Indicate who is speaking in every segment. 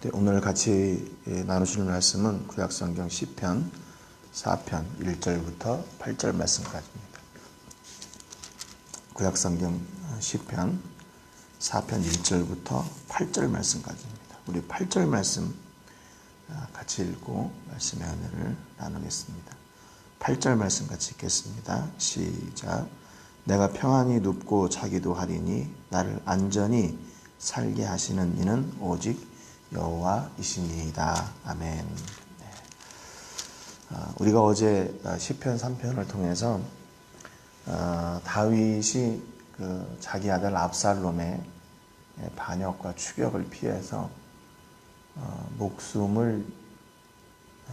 Speaker 1: 네, 오늘 같이 예, 나누실 말씀은 구약성경 10편 4편 1절부터 8절 말씀까지입니다. 구약성경 10편 4편 1절부터 8절 말씀까지입니다. 우리 8절 말씀 아, 같이 읽고 말씀의 은혜를 나누겠습니다. 8절 말씀 같이 읽겠습니다. 시작. 내가 평안히 눕고 자기도 하리니 나를 안전히 살게 하시는 이는 오직 여호와이시니이다. 아멘. 네. 아, 우리가 어제 시편 3편을 통해서 어, 다윗이 그 자기 아들 압살롬의 반역과 추격을 피해서 어, 목숨을 어,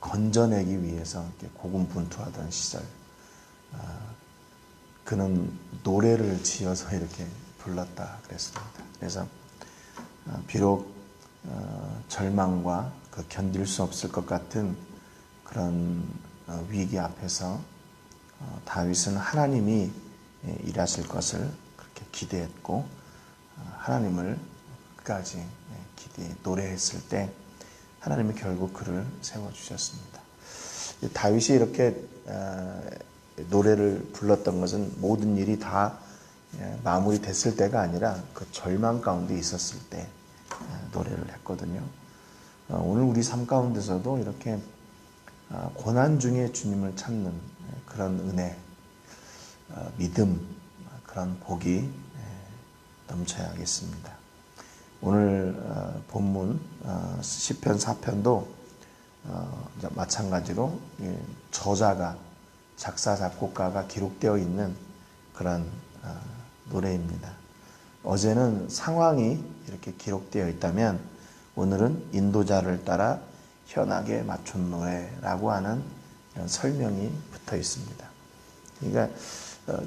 Speaker 1: 건져내기 위해서 고군분투하던 시절 그는 노래를 지어서 이렇게 불렀다 그랬습니다. 그래서 비록 절망과 그 견딜 수 없을 것 같은 그런 위기 앞에서 다윗은 하나님이 예, 일하실 것을 그렇게 기대했고 하나님을 끝까지 예, 기대 노래했을 때 하나님이 결국 그를 세워 주셨습니다. 다윗이 이렇게 노래를 불렀던 것은 모든 일이 다 예, 마무리됐을 때가 아니라 그 절망 가운데 있었을 때 노래를 했거든요. 어, 오늘 우리 삶 가운데서도 이렇게 아, 고난 중에 주님을 찾는 그런 은혜, 어, 믿음, 그런 복이 넘쳐야 겠습니다. 오늘 어, 본문 10편 어, 4편도 어, 마찬가지로 저자가 작사 작곡가가 기록되어 있는 그런 노래입니다. 어제는 상황이 이렇게 기록되어 있다면 오늘은 인도자를 따라 현악에 맞춘 노래라고 하는 설명이 붙어 있습니다. 그러니까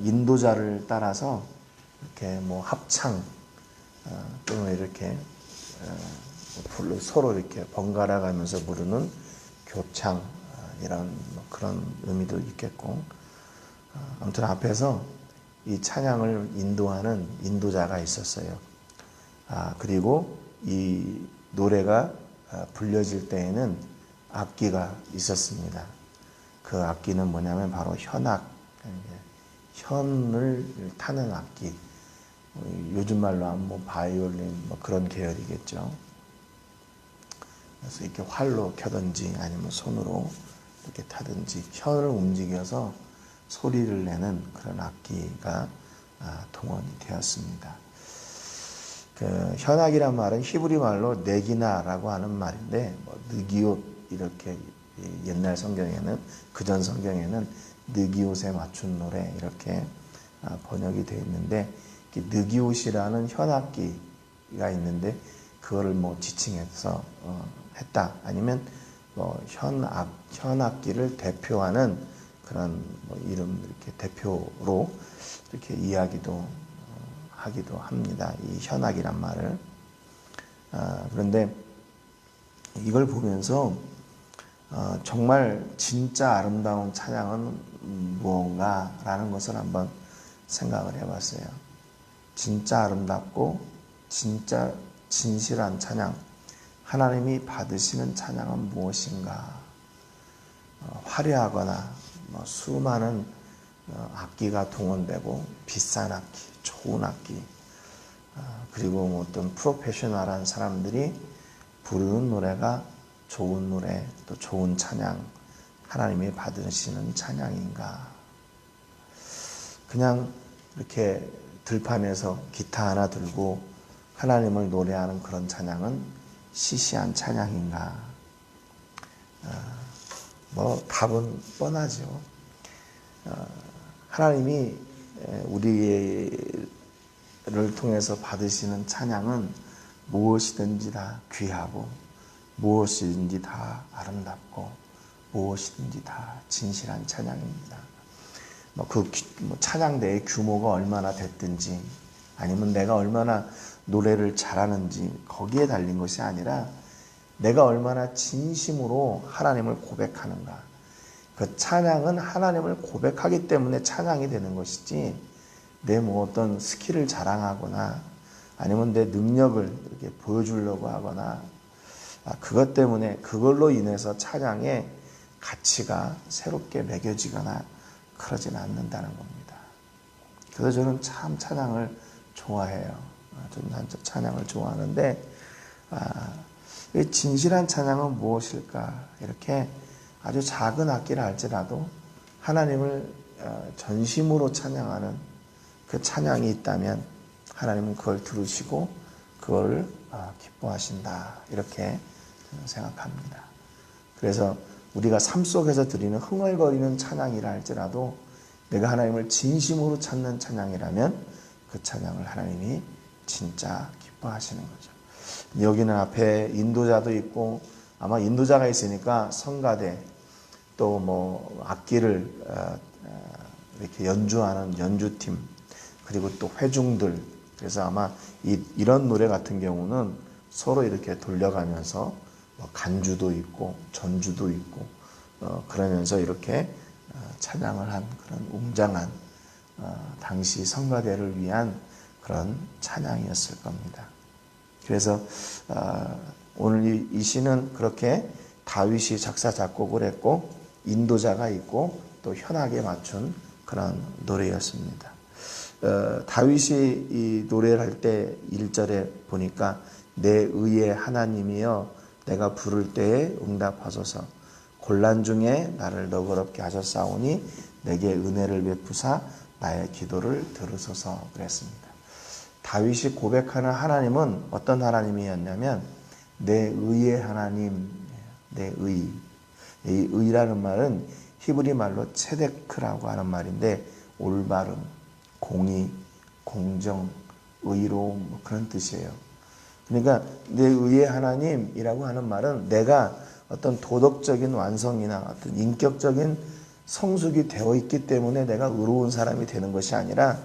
Speaker 1: 인도자를 따라서 이렇게 뭐 합창 또는 이렇게 뭐 서로 이렇게 번갈아 가면서 부르는 교창 어, 이런 뭐 그런 의미도 있겠고 어, 아무튼 앞에서 이 찬양을 인도하는 인도자가 있었어요. 아 그리고 이 노래가 아, 불려질 때에는 악기가 있었습니다. 그 악기는 뭐냐면 바로 현악, 현을 타는 악기. 요즘 말로 하면 뭐 바이올린 뭐 그런 계열이겠죠. 그래서 이렇게 활로 켜든지 아니면 손으로 이렇게 타든지 혀를 움직여서 소리를 내는 그런 악기가 아, 동원이 되었습니다. 그 현악이란 말은 히브리 말로 네기나라고 하는 말인데 뭐 느기옷 이렇게 옛날 성경에는 그전 성경에는 느기옷에 맞춘 노래 이렇게 아, 번역이 되어 있는데 느기옷이라는 현악기가 있는데 그거를 뭐 지칭해서 어, 했다 아니면 뭐 현악 현악기를 대표하는 그런 뭐 이름 이렇게 대표로 이렇게 이야기도 어, 하기도 합니다. 이 현악이란 말을 아, 그런데 이걸 보면서 어, 정말 진짜 아름다운 찬양은 무언가라는 것을 한번 생각을 해봤어요. 진짜 아름답고 진짜 진실한 찬양, 하나님이 받으시는 찬양은 무엇인가? 어, 화려하거나 뭐 수많은 어, 악기가 동원되고 비싼 악기, 좋은 악기, 어, 그리고 뭐 어떤 프로페셔널한 사람들이 부르는 노래가 좋은 노래, 또 좋은 찬양, 하나님이 받으시는 찬양인가? 그냥 이렇게 들판에서 기타 하나 들고 하나님을 노래하는 그런 찬양은 시시한 찬양인가? 어, 뭐 답은 뻔하죠. 어, 하나님이 우리를 통해서 받으시는 찬양은 무엇이든지 다 귀하고 무엇이든지 다 아름답고 무엇이든지 다 진실한 찬양입니다. 뭐그 뭐 찬양대의 규모가 얼마나 됐든지 아니면 내가 얼마나 노래를 잘하는지 거기에 달린 것이 아니라 내가 얼마나 진심으로 하나님을 고백하는가. 그 찬양은 하나님을 고백하기 때문에 찬양이 되는 것이지 내 뭐 어떤 스킬을 자랑하거나 아니면 내 능력을 이렇게 보여주려고 하거나 아, 그것 때문에 그걸로 인해서 찬양의 가치가 새롭게 매겨지거나 그러진 않는다는 겁니다. 그래서 저는 참 찬양을 좋아해요. 아, 저는 찬양을 좋아하는데 아, 진실한 찬양은 무엇일까? 이렇게 아주 작은 악기를 할지라도 하나님을 어, 전심으로 찬양하는 그 찬양이 있다면 하나님은 그걸 들으시고 그걸 어, 기뻐하신다. 이렇게 생각합니다. 그래서 우리가 삶 속에서 드리는 흥얼거리는 찬양이라 할지라도 내가 하나님을 진심으로 찾는 찬양이라면 그 찬양을 하나님이 진짜 기뻐하시는 거죠. 여기는 앞에 인도자도 있고 아마 인도자가 있으니까 성가대 또 뭐 악기를 어, 어, 이렇게 연주하는 연주팀 그리고 또 회중들 그래서 아마 이, 이런 노래 같은 경우는 서로 이렇게 돌려가면서 뭐 간주도 있고 전주도 있고 어, 그러면서 이렇게 어, 찬양을 한 그런 웅장한 어, 당시 성가대를 위한 그런 찬양이었을 겁니다. 그래서 어, 오늘 이, 이 시는 그렇게 다윗이 작사 작곡을 했고 인도자가 있고 또 현악에 맞춘 그런 노래였습니다. 어, 다윗이 이 노래를 할 때 1절에 보니까 내 의의 하나님이여 내가 부를 때에 응답하소서 곤란 중에 나를 너그럽게 하셨사오니 내게 은혜를 베푸사 나의 기도를 들으소서 그랬습니다. 다윗이 고백하는 하나님은 어떤 하나님이었냐면 내 의의 하나님, 내 의. 이 의라는 말은 히브리 말로 체데크라고 하는 말인데 올바름, 공의, 공정, 의로움 뭐 그런 뜻이에요. 그러니까 내 의의 하나님이라고 하는 말은 내가 어떤 도덕적인 완성이나 어떤 인격적인 성숙이 되어 있기 때문에 내가 의로운 사람이 되는 것이 아니라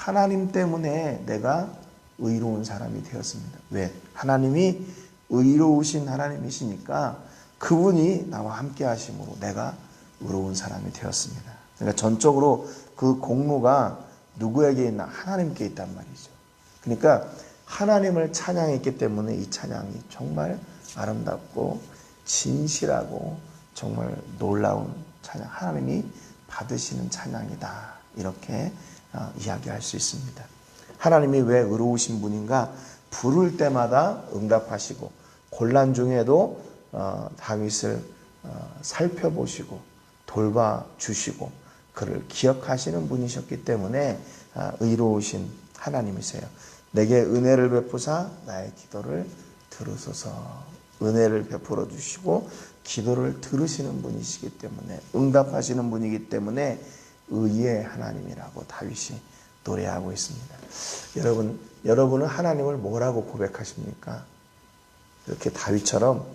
Speaker 1: 하나님 때문에 내가 의로운 사람이 되었습니다. 왜? 하나님이 의로우신 하나님이시니까 그분이 나와 함께 하심으로 내가 의로운 사람이 되었습니다. 그러니까 전적으로 그 공로가 누구에게 있나? 하나님께 있단 말이죠. 그러니까 하나님을 찬양했기 때문에 이 찬양이 정말 아름답고 진실하고 정말 놀라운 찬양, 하나님이 받으시는 찬양이다. 이렇게 어, 이야기할 수 있습니다. 하나님이 왜 의로우신 분인가? 부를 때마다 응답하시고 곤란 중에도 어, 다윗을 어, 살펴보시고 돌봐 주시고 그를 기억하시는 분이셨기 때문에 의로우신 하나님이세요. 내게 은혜를 베푸사 나의 기도를 들으소서. 은혜를 베풀어 주시고 기도를 들으시는 분이시기 때문에 응답하시는 분이기 때문에 의의 하나님이라고 다윗이 노래하고 있습니다. 여러분, 여러분은 하나님을 뭐라고 고백하십니까? 이렇게 다윗처럼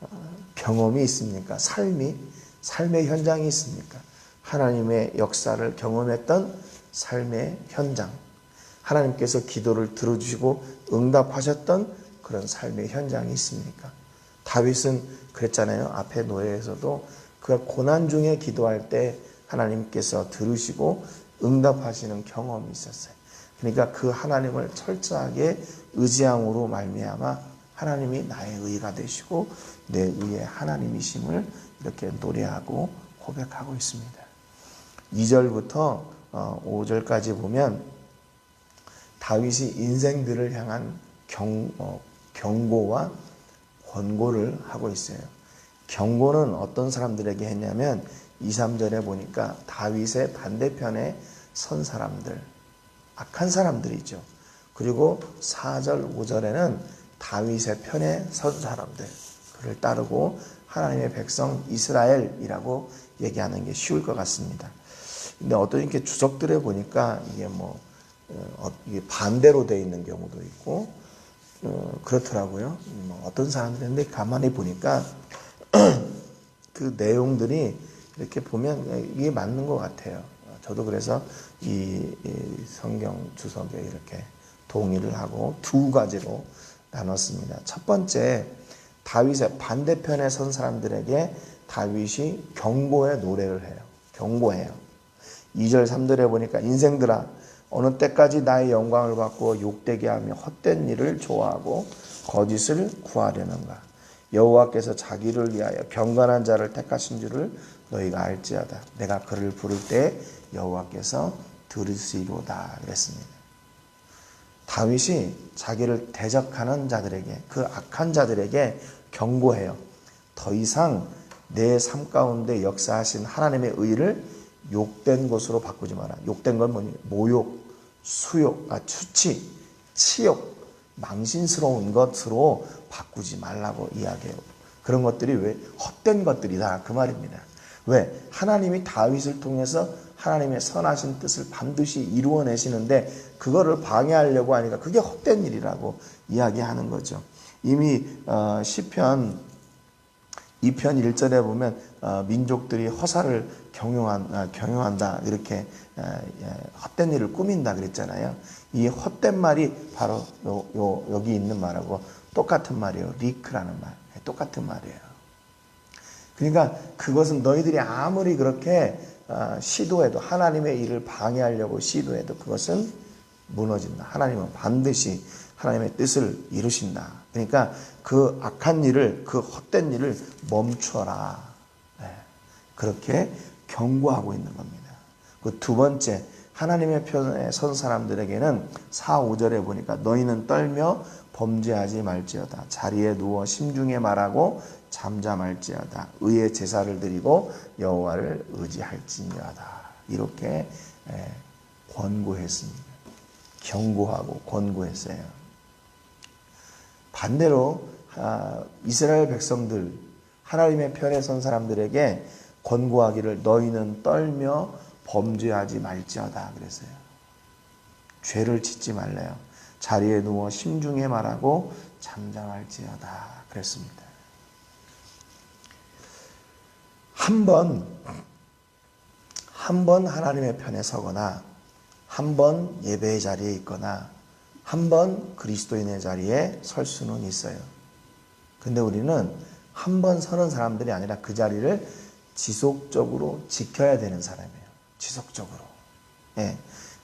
Speaker 1: 어, 경험이 있습니까? 삶이, 삶의 현장이 있습니까? 하나님의 역사를 경험했던 삶의 현장. 하나님께서 기도를 들어주시고 응답하셨던 그런 삶의 현장이 있습니까? 다윗은 그랬잖아요. 앞에 노래에서도 그 고난 중에 기도할 때 하나님께서 들으시고 응답하시는 경험이 있었어요. 그러니까 그 하나님을 철저하게 의지함으로 말미암아 하나님이 나의 의가 되시고 내 의의 하나님이심을 이렇게 노래하고 고백하고 있습니다. 2절부터 5절까지 어, 보면 다윗이 인생들을 향한 경, 어, 경고와 권고를 하고 있어요. 경고는 어떤 사람들에게 했냐면 2, 3절에 보니까 다윗의 반대편에 선 사람들, 악한 사람들이죠. 그리고 4절, 5절에는 다윗의 편에 선 사람들, 그를 따르고 하나님의 백성 이스라엘이라고 얘기하는 게 쉬울 것 같습니다. 근데 어떤 이렇게 주석들에 보니까 이게 뭐 어, 이게 반대로 돼 있는 경우도 있고 어, 그렇더라고요. 뭐 어떤 사람들인데 가만히 보니까 그 내용들이 이렇게 보면 이게 맞는 것 같아요. 저도 그래서 이, 이 성경 주석에 이렇게 동의를 하고 두 가지로 나눴습니다. 첫 번째, 다윗의 반대편에 선 사람들에게 다윗이 경고의 노래를 해요. 경고해요. 2절, 3절에 보니까 인생들아,
Speaker 2: 어느 때까지 나의 영광을 받고 욕되게 하며 헛된 일을 좋아하고 거짓을 구하려는가 여호와께서 자기를 위하여 경건한 자를 택하신 줄을 너희가 알지어다 내가 그를 부를 때 여호와께서 들으시로다 그랬습니다. 다윗이 자기를 대적하는 자들에게 그 악한 자들에게 경고해요. 더 이상 내 삶 가운데 역사하신 하나님의 의를 욕된 것으로 바꾸지 마라. 욕된 건 뭐니? 모욕, 수욕, 아, 추치, 치욕, 망신스러운 것으로 바꾸지 말라고 이야기해요. 그런 것들이 왜 헛된 것들이다 그 말입니다. 왜 하나님이 다윗을 통해서 하나님의 선하신 뜻을 반드시 이루어내시는데 그거를 방해하려고 하니까 그게 헛된 일이라고 이야기하는 거죠. 이미 어, 시편 2편 1절에 보면 어, 민족들이 허사를 경영한, 아, 경영한다 이렇게 헛된 일을 꾸민다 그랬잖아요. 이 헛된 말이 바로 요, 요, 여기 있는 말하고 똑같은 말이에요. 리크라는 말. 예, 똑같은 말이에요. 그러니까 그것은 너희들이 아무리 그렇게 어, 시도해도 하나님의 일을 방해하려고 시도해도 그것은 무너진다. 하나님은 반드시 하나님의 뜻을 이루신다. 그러니까 그 악한 일을 그 헛된 일을 멈춰라. 네. 그렇게 경고하고 있는 겁니다. 그 두 번째 하나님의 편에 선 사람들에게는 4, 5절에 보니까 너희는 떨며 범죄하지 말지어다. 자리에 누워 심중에 말하고 잠잠할지어다. 의의 제사를 드리고 여호와를 의지할지니어다. 이렇게 예, 권고했습니다. 경고하고 권고했어요. 반대로 아, 이스라엘 백성들 하나님의 편에 선 사람들에게 권고하기를 너희는 떨며 범죄하지 말지어다 그랬어요. 죄를 짓지 말래요. 자리에 누워 심중에 말하고 잠잠할지어다 그랬습니다. 한 번, 한 번 하나님의 편에 서거나, 한 번 예배의 자리에 있거나, 한 번 그리스도인의 자리에 설 수는 있어요. 근데 우리는 한 번 서는 사람들이 아니라 그 자리를 지속적으로 지켜야 되는 사람이에요. 지속적으로. 예.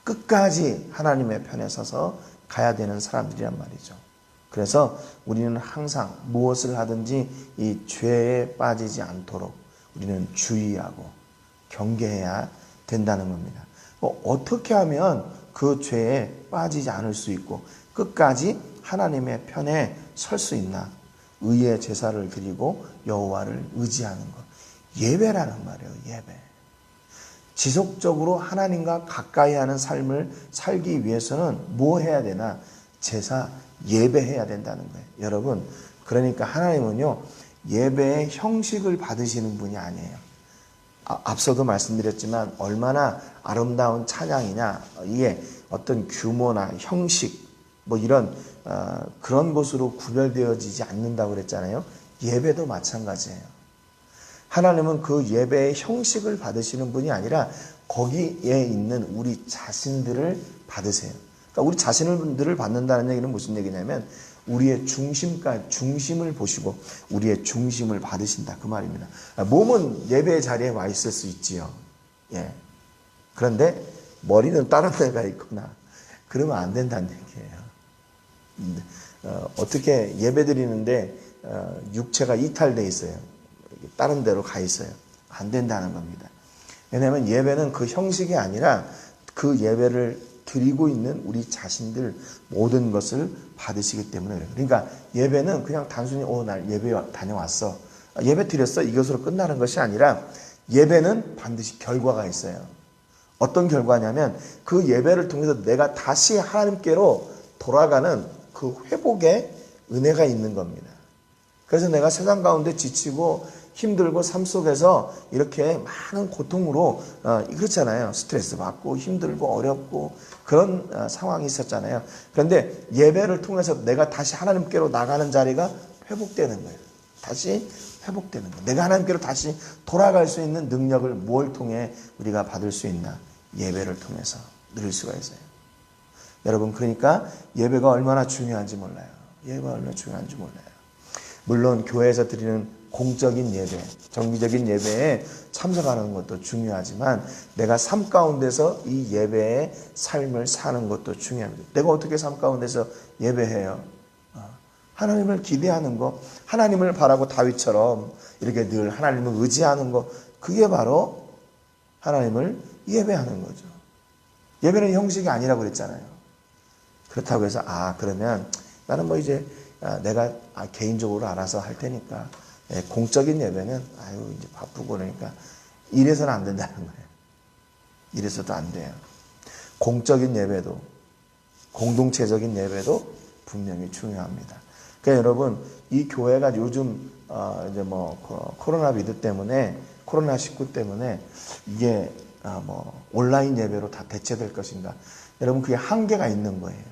Speaker 2: 끝까지 하나님의 편에 서서 가야 되는 사람들이란 말이죠. 그래서 우리는 항상 무엇을 하든지 이 죄에 빠지지 않도록 우리는 주의하고 경계해야 된다는 겁니다. 뭐 어떻게 하면 그 죄에 빠지지 않을 수 있고 끝까지 하나님의 편에 설 수 있나? 의의 제사를 드리고 여호와를 의지하는 것. 예배라는 말이에요. 예배. 지속적으로 하나님과 가까이 하는 삶을 살기 위해서는 뭐 해야 되나? 제사 예배해야 된다는 거예요. 여러분, 그러니까 하나님은요. 예배의 형식을 받으시는 분이 아니에요. 아, 앞서도 말씀드렸지만 얼마나 아름다운 찬양이냐 이게 어떤 규모나 형식 뭐 이런 어, 그런 것으로 구별되어지지 않는다고 그랬잖아요. 예배도 마찬가지예요. 하나님은 그 예배의 형식을 받으시는 분이 아니라 거기에 있는 우리 자신들을 받으세요. 그러니까 우리 자신들을 받는다는 얘기는 무슨 얘기냐면 우리의 중심까 중심을 보시고 우리의 중심을 받으신다 그 말입니다. 몸은 예배 자리에 와 있을 수 있지요. 예. 그런데 머리는 다른 데가 있거나 그러면 안 된다는 얘기예요. 어, 어떻게 예배 드리는데 어, 육체가 이탈돼 있어요. 다른 데로 가 있어요. 안 된다는 겁니다. 왜냐하면 예배는 그 형식이 아니라 그 예배를 드리고 있는 우리 자신들 모든 것을 받으시기 때문에 그래요. 그러니까 예배는 그냥 단순히 오날 예배 다녀왔어. 예배 드렸어. 이것으로 끝나는 것이 아니라 예배는 반드시 결과가 있어요. 어떤 결과냐면 그 예배를 통해서 내가 다시 하나님께로 돌아가는 그 회복의 은혜가 있는 겁니다. 그래서 내가 세상 가운데 지치고 힘들고 삶 속에서 이렇게 많은 고통으로 어, 그렇잖아요. 스트레스 받고 힘들고 어렵고 그런 어, 상황이 있었잖아요. 그런데 예배를 통해서 내가 다시 하나님께로 나가는 자리가 회복되는 거예요. 다시 회복되는 거예요. 내가 하나님께로 다시 돌아갈 수 있는 능력을 뭘 통해 우리가 받을 수 있나? 예배를 통해서 누릴 수가 있어요. 여러분 그러니까 예배가 얼마나 중요한지 몰라요. 예배가 얼마나 중요한지 몰라요. 물론 교회에서 드리는 공적인 예배, 정기적인 예배에 참석하는 것도 중요하지만 내가 삶 가운데서 이 예배의 삶을 사는 것도 중요합니다. 내가 어떻게 삶 가운데서 예배해요? 어, 하나님을 기대하는 것, 하나님을 바라고 다윗처럼 이렇게 늘 하나님을 의지하는 것, 그게 바로 하나님을 예배하는 거죠. 예배는 형식이 아니라고 그랬잖아요. 그렇다고 해서 아 그러면 나는 뭐 이제 아, 내가 아, 개인적으로 알아서 할 테니까 예, 공적인 예배는 아유 이제 바쁘고 그러니까 이래서는 안 된다는 거예요. 이래서도 안 돼요. 공적인 예배도 공동체적인 예배도 분명히 중요합니다. 그러니까 여러분 이 교회가 요즘 어, 이제 뭐 코- 코로나 비드 때문에 코로나 19 때문에 이게 아, 뭐 온라인 예배로 다 대체될 것인가? 여러분 그게 한계가 있는 거예요.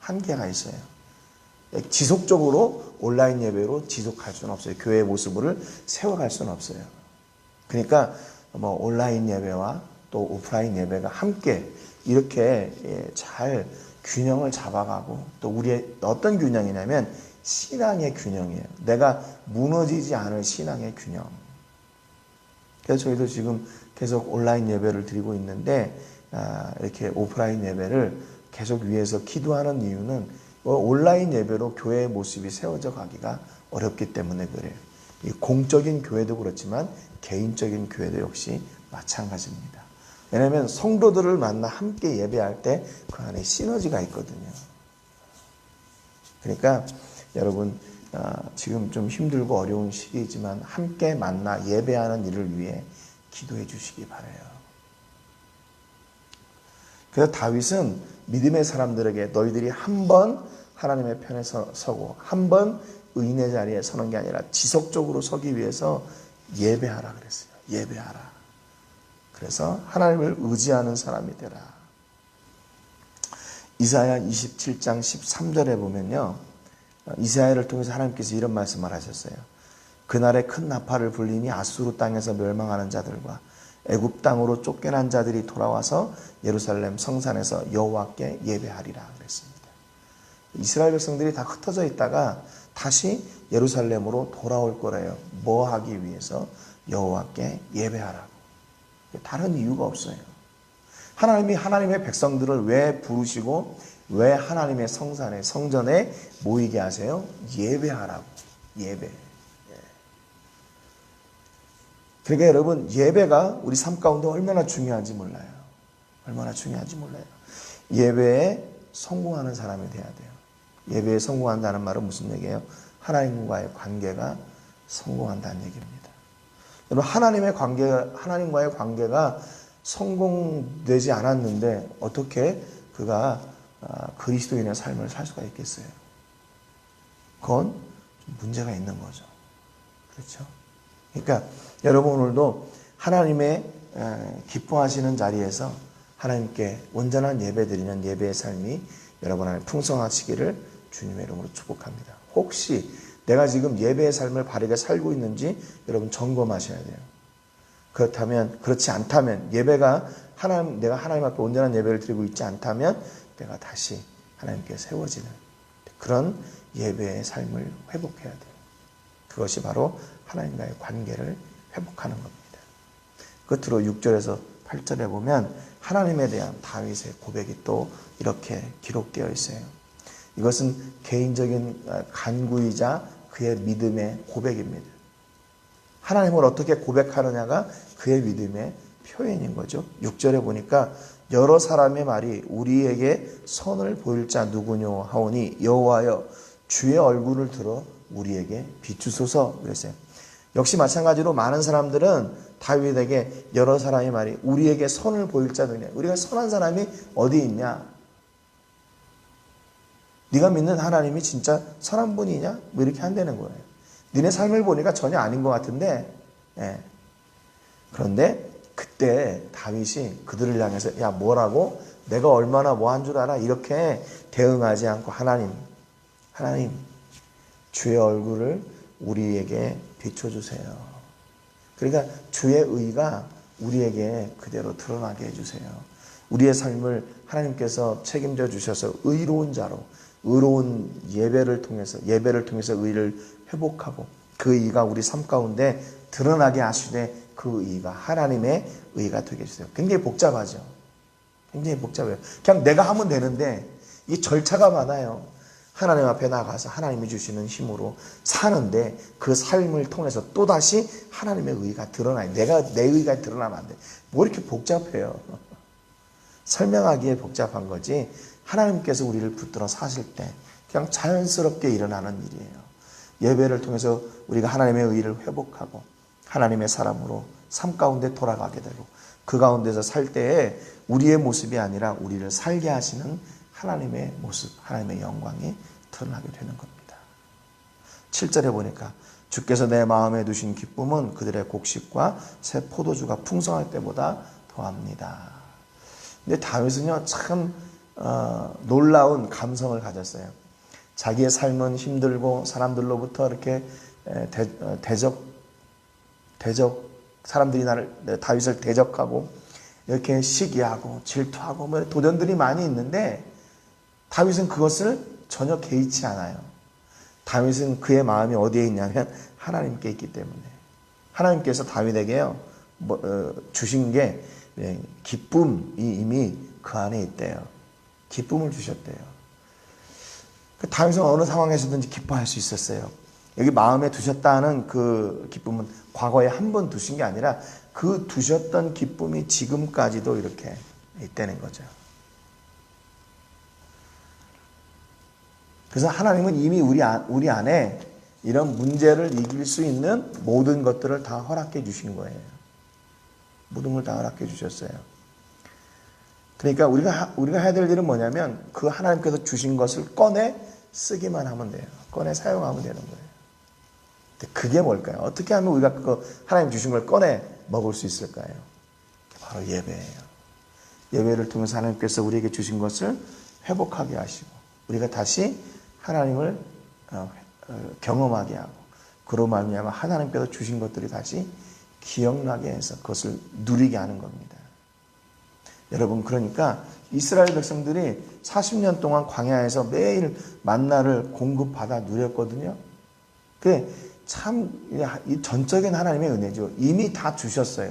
Speaker 2: 한계가 있어요. 지속적으로 온라인 예배로 지속할 수는 없어요. 교회의 모습을 세워갈 수는 없어요. 그러니까 뭐 온라인 예배와 또 오프라인 예배가 함께 이렇게 예, 잘 균형을 잡아가고 또 우리의 어떤 균형이냐면 신앙의 균형이에요. 내가 무너지지 않을 신앙의 균형. 그래서 저희도 지금 계속 온라인 예배를 드리고 있는데 아, 이렇게 오프라인 예배를 계속 위해서 기도하는 이유는 뭐 온라인 예배로 교회의 모습이 세워져 가기가 어렵기 때문에 그래요. 이 공적인 교회도 그렇지만 개인적인 교회도 역시 마찬가지입니다. 왜냐하면 성도들을 만나 함께 예배할 때 그 안에 시너지가 있거든요. 그러니까 여러분 아, 지금 좀 힘들고 어려운 시기이지만 함께 만나 예배하는 일을 위해 기도해 주시기 바래요. 그래서 다윗은 믿음의 사람들에게 너희들이 한 번 하나님의 편에 서, 서고 한 번 의인의 자리에 서는 게 아니라 지속적으로 서기 위해서 예배하라 그랬어요. 예배하라. 그래서 하나님을 의지하는 사람이 되라. 이사야 27장 13절에 보면요. 이사야를 통해서 하나님께서 이런 말씀을 하셨어요. 그날에 큰 나팔을 불리니 아수르 땅에서 멸망하는 자들과 애굽 땅으로 쫓겨난 자들이 돌아와서 예루살렘 성산에서 여호와께 예배하리라 그랬습니다. 이스라엘 백성들이 다 흩어져 있다가 다시 예루살렘으로 돌아올 거래요. 뭐 하기 위해서 여호와께 예배하라고. 다른 이유가 없어요. 하나님이 하나님의 백성들을 왜 부르시고 왜 하나님의 성산에 성전에 모이게 하세요? 예배하라고. 예배. 예. 그러니까 여러분 예배가 우리 삶 가운데 얼마나 중요한지 몰라요. 얼마나 중요한지 몰라요. 예배에 성공하는 사람이 돼야 돼요. 예배에 성공한다는 말은 무슨 얘기예요? 하나님과의 관계가 성공한다는 얘기입니다. 여러분 하나님의 관계 하나님과의 관계가 성공되지 않았는데 어떻게 그가 아, 그리스도인의 삶을 살 수가 있겠어요? 그건 좀 문제가 있는 거죠. 그렇죠? 그러니까 여러분 오늘도 하나님의 에, 기뻐하시는 자리에서 하나님께 온전한 예배 드리는 예배의 삶이 여러분 안에 풍성하시기를 주님의 이름으로 축복합니다. 혹시 내가 지금 예배의 삶을 바르게 살고 있는지 여러분 점검하셔야 돼요. 그렇다면 그렇지 않다면 예배가 하나님 내가 하나님 앞에 온전한 예배를 드리고 있지 않다면 내가 다시 하나님께 세워지는 그런 예배의 삶을 회복해야 돼요. 그것이 바로 하나님과의 관계를 회복하는 겁니다. 끝으로 6절에서 8절에 보면 하나님에 대한 다윗의 고백이 또 이렇게 기록되어 있어요. 이것은 개인적인 간구이자 그의 믿음의 고백입니다. 하나님을 어떻게 고백하느냐가 그의 믿음의 표현인 거죠. 6절에 보니까 여러 사람의 말이 우리에게 선을 보일 자 누구뇨 하오니 여호와여 주의 얼굴을 들어 우리에게 비추소서 그랬어요. 역시 마찬가지로 많은 사람들은 다윗에게 여러 사람의 말이 우리에게 선을 보일 자 누구냐. 우리가 선한 사람이 어디 있냐? 네가 믿는 하나님이 진짜 선한 분이냐? 뭐 이렇게 한다는 거예요. 니네 삶을 보니까 전혀 아닌 것 같은데, 예. 그런데 그때 다윗이 그들을 향해서 야 뭐라고? 내가 얼마나 뭐 한 줄 알아? 이렇게 대응하지 않고 하나님, 하나님 주의 얼굴을 우리에게 비춰주세요. 그러니까 주의 의가 우리에게 그대로 드러나게 해주세요. 우리의 삶을 하나님께서 책임져 주셔서 의로운 자로 의로운 예배를 통해서 예배를 통해서 의를 회복하고 그 의가 우리 삶 가운데 드러나게 하시되 그 의가 하나님의 의가 되게 해주세요. 굉장히 복잡하죠. 굉장히 복잡해요. 그냥 내가 하면 되는데 이 절차가 많아요. 하나님 앞에 나가서 하나님이 주시는 힘으로 사는데 그 삶을 통해서 또다시 하나님의 의가 드러나요. 내가 내 의가 드러나면 안 돼. 뭐 이렇게 복잡해요. 설명하기에 복잡한 거지 하나님께서 우리를 붙들어 사실 때 그냥 자연스럽게 일어나는 일이에요. 예배를 통해서 우리가 하나님의 의를 회복하고 하나님의 사람으로 삶 가운데 돌아가게 되고 그 가운데서 살 때에 우리의 모습이 아니라 우리를 살게 하시는 하나님의 모습, 하나님의 영광이 드러나게 되는 겁니다. 7절에 보니까 주께서 내 마음에 두신 기쁨은 그들의 곡식과 새 포도주가 풍성할 때보다 더합니다. 근데 다윗은요 참 어, 놀라운 감성을 가졌어요. 자기의 삶은 힘들고 사람들로부터 이렇게 에, 대, 어, 대적 대적 사람들이 나를 네, 다윗을 대적하고 이렇게 시기하고 질투하고 뭐 도전들이 많이 있는데 다윗은 그것을 전혀 개의치 않아요. 다윗은 그의 마음이 어디에 있냐면 하나님께 있기 때문에 하나님께서 다윗에게요 뭐, 어, 주신 게 예, 기쁨이 이미 그 안에 있대요. 기쁨을 주셨대요. 그 다윗은 어느 상황에서든지 기뻐할 수 있었어요. 여기 마음에 두셨다는 그 기쁨은 과거에 한 번 두신 게 아니라 그 두셨던 기쁨이 지금까지도 이렇게 있다는 거죠. 그래서 하나님은 이미 우리, 안, 우리 안에 이런 문제를 이길 수 있는 모든 것들을 다 허락해 주신 거예요. 모든 걸 다 허락해 주셨어요. 그러니까 우리가, 우리가 해야 될 일은 뭐냐면 그 하나님께서 주신 것을 꺼내 쓰기만 하면 돼요. 꺼내 사용하면 되는 거예요. 그게 뭘까요? 어떻게 하면 우리가 그 하나님 주신 걸 꺼내 먹을 수 있을까요? 바로 예배예요. 예배를 통해서 하나님께서 우리에게 주신 것을 회복하게 하시고 우리가 다시 하나님을 어, 어, 경험하게 하고 그로 말미암아 하나님께서 주신 것들이 다시 기억나게 해서 그것을 누리게 하는 겁니다. 여러분 그러니까 이스라엘 백성들이 40년 동안 광야에서 매일 만나를 공급받아 누렸거든요. 그참 전적인 하나님의 은혜죠. 이미 다 주셨어요.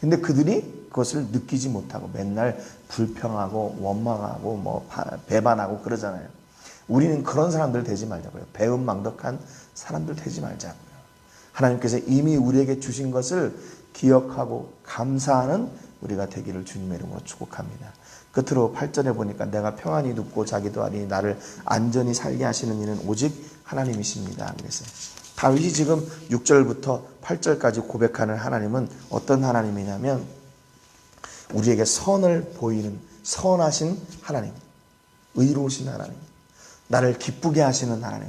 Speaker 2: 근데 그들이 그것을 느끼지 못하고 맨날 불평하고 원망하고 뭐 배반하고 그러잖아요. 우리는 그런 사람들 되지 말자고요. 배은망덕한 사람들 되지 말자고요. 하나님께서 이미 우리에게 주신 것을 기억하고 감사하는 우리가 되기를 주님의 이름으로 축복합니다. 끝으로 8절에 보니까 내가 평안히 눕고 자기도 아니 나를 안전히 살게 하시는 이는 오직 하나님이십니다. 그래서 다윗이 지금 6절부터 8절까지 고백하는 하나님은 어떤 하나님이냐면 우리에게 선을 보이는 선하신 하나님, 의로우신 하나님, 나를 기쁘게 하시는 하나님,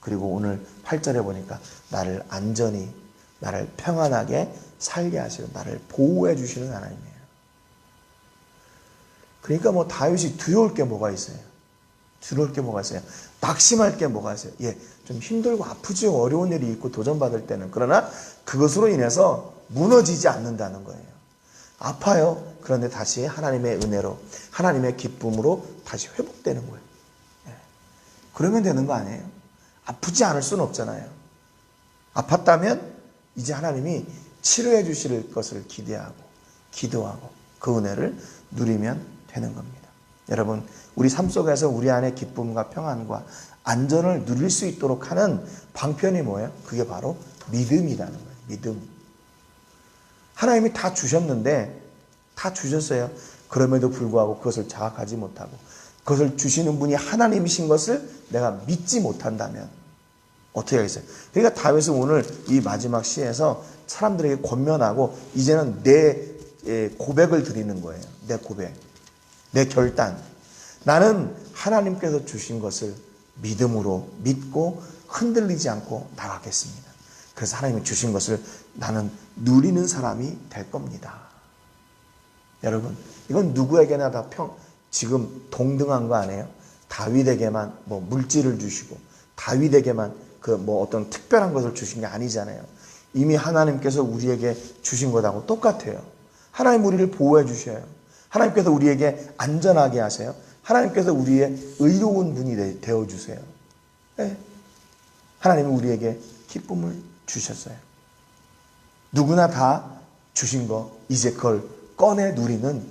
Speaker 2: 그리고 오늘 8절에 보니까 나를 안전히, 나를 평안하게 살게 하시는, 나를 보호해 주시는 하나님이에요. 그러니까 뭐 다윗이 두려울 게 뭐가 있어요? 두려울 게 뭐가 있어요? 낙심할 게 뭐가 있어요? 예, 좀 힘들고 아프죠. 어려운 일이 있고 도전받을 때는. 그러나 그것으로 인해서 무너지지 않는다는 거예요. 아파요. 그런데 다시 하나님의 은혜로, 하나님의 기쁨으로 다시 회복되는 거예요. 예. 그러면 되는 거 아니에요? 아프지 않을 수는 없잖아요. 아팠다면 이제 하나님이 치료해 주실 것을 기대하고, 기도하고, 그 은혜를 누리면 되는 겁니다. 여러분, 우리 삶 속에서 우리 안에 기쁨과 평안과 안전을 누릴 수 있도록 하는 방편이 뭐예요? 그게 바로 믿음이라는 거예요. 믿음. 하나님이 다 주셨는데, 다 주셨어요. 그럼에도 불구하고 그것을 자각하지 못하고, 그것을 주시는 분이 하나님이신 것을 내가 믿지 못한다면, 어떻게 하겠어요? 그러니까 다윗은 오늘 이 마지막 시에서 사람들에게 권면하고, 이제는 내 고백을 드리는 거예요. 내 고백. 내 결단. 나는 하나님께서 주신 것을 믿음으로 믿고 흔들리지 않고 나가겠습니다. 그래서 하나님이 주신 것을 나는 누리는 사람이 될 겁니다. 여러분, 이건 누구에게나 다 평, 지금 동등한 거 아니에요? 다윗에게만 뭐 물질을 주시고, 다윗에게만 그 뭐 어떤 특별한 것을 주신 게 아니잖아요. 이미 하나님께서 우리에게 주신 것하고 똑같아요. 하나님 우리를 보호해 주셔요. 하나님께서 우리에게 안전하게 하세요. 하나님께서 우리의 의로운 분이 되어 주세요. 네. 하나님은 우리에게 기쁨을 주셨어요. 누구나 다 주신 거 이제 그걸 꺼내 누리는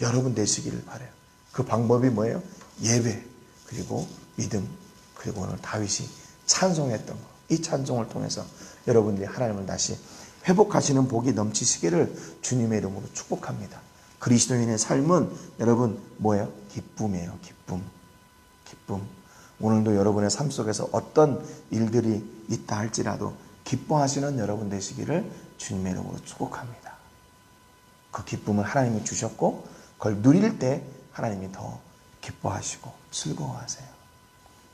Speaker 2: 여러분 되시기를 바래요. 그 방법이 뭐예요? 예배 그리고 믿음 그리고 오늘 다윗이 찬송했던 거. 이 찬송을 통해서 여러분들이 하나님을 다시 회복하시는 복이 넘치시기를 주님의 이름으로 축복합니다. 그리스도인의 삶은 여러분 뭐예요? 기쁨이에요. 기쁨. 기쁨. 오늘도 여러분의 삶 속에서 어떤 일들이 있다 할지라도 기뻐하시는 여러분 되시기를 주님의 이름으로 축복합니다. 그 기쁨을 하나님이 주셨고 그걸 누릴 때 하나님이 더 기뻐하시고 즐거워하세요.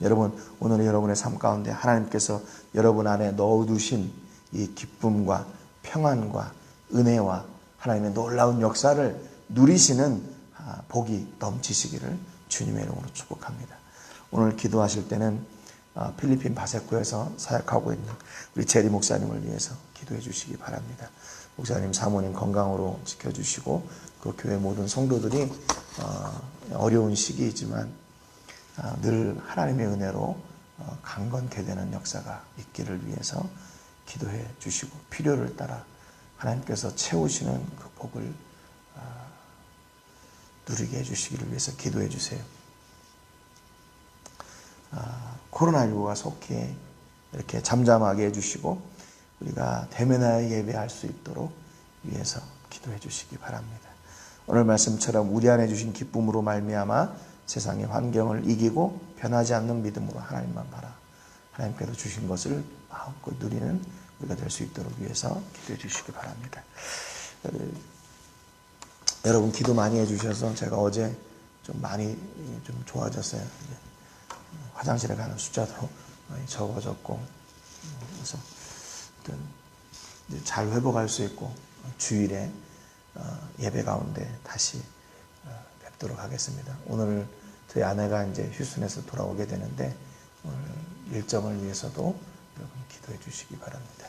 Speaker 2: 여러분 오늘 여러분의 삶 가운데 하나님께서 여러분 안에 넣어두신 이 기쁨과 평안과 은혜와 하나님의 놀라운 역사를 누리시는 아, 복이 넘치시기를 주님의 이름으로 축복합니다. 오늘 기도하실 때는 아, 필리핀 바세코에서 사역하고 있는 우리 제리 목사님을 위해서 기도해 주시기 바랍니다. 목사님 사모님 건강으로 지켜주시고 그 교회 모든 성도들이 어, 어려운 시기이지만 아, 늘 하나님의 은혜로 어, 강건케 되는 역사가 있기를 위해서 기도해 주시고 필요를 따라 하나님께서 채우시는 그 복을 아, 누리게 해주시기를 위해서 기도해 주세요. 아, 코로나19가 속히 이렇게 잠잠하게 해주시고 우리가 대면하여 예배할 수 있도록 위해서 기도해 주시기 바랍니다. 오늘 말씀처럼 우리 안에 주신 기쁨으로 말미암아 세상의 환경을 이기고 변하지 않는 믿음으로 하나님만 바라 하나님께서 주신 것을 마음껏 누리는 우리가 될 수 있도록 위해서 기도해 주시기 바랍니다. 어, 여러분 기도 많이 해주셔서 제가 어제 좀 많이 좀 좋아졌어요. 화장실에 가는 숫자도 많이 적어졌고 그래서 어떤 잘 회복할 수 있고 주일에 어, 예배 가운데 다시 어, 뵙도록 하겠습니다. 오늘 저희 아내가 이제 휴스턴에서 돌아오게 되는데 오늘 일정을 위해서도 여러분 기도해 주시기 바랍니다.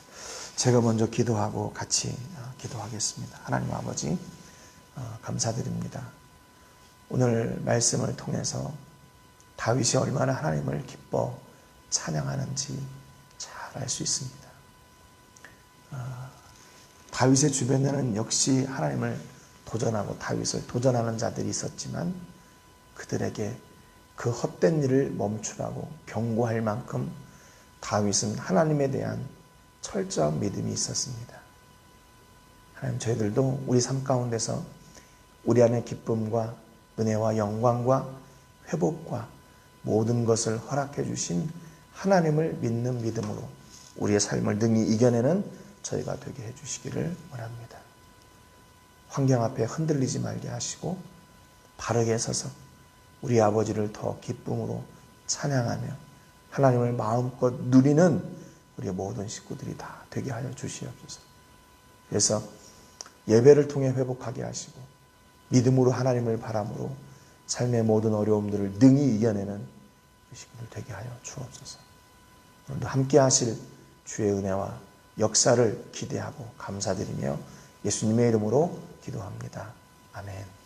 Speaker 2: 제가 먼저 기도하고 같이 어, 기도하겠습니다. 하나님 아버지 어, 감사드립니다. 오늘 말씀을 통해서 다윗이 얼마나 하나님을 기뻐 찬양하는지 잘 알 수 있습니다. 아, 다윗의 주변에는 역시 하나님을 도전하고 다윗을 도전하는 자들이 있었지만 그들에게 그 헛된 일을 멈추라고 경고할 만큼 다윗은 하나님에 대한 철저한 믿음이 있었습니다. 하나님 저희들도 우리 삶 가운데서 우리 안의 기쁨과 은혜와 영광과 회복과 모든 것을 허락해 주신 하나님을 믿는 믿음으로 우리의 삶을 능히 이겨내는 저희가 되게 해 주시기를 원합니다. 환경 앞에 흔들리지 말게 하시고 바르게 서서 우리 아버지를 더 기쁨으로 찬양하며 하나님을 마음껏 누리는 우리 모든 식구들이 다 되게 하여 주시옵소서. 그래서 예배를 통해 회복하게 하시고 믿음으로 하나님을 바람으로 삶의 모든 어려움들을 능히 이겨내는 식구들 되게 하여 주옵소서. 오늘도 함께 하실 주의 은혜와 역사를 기대하고 감사드리며 예수님의 이름으로 기도합니다. 아멘.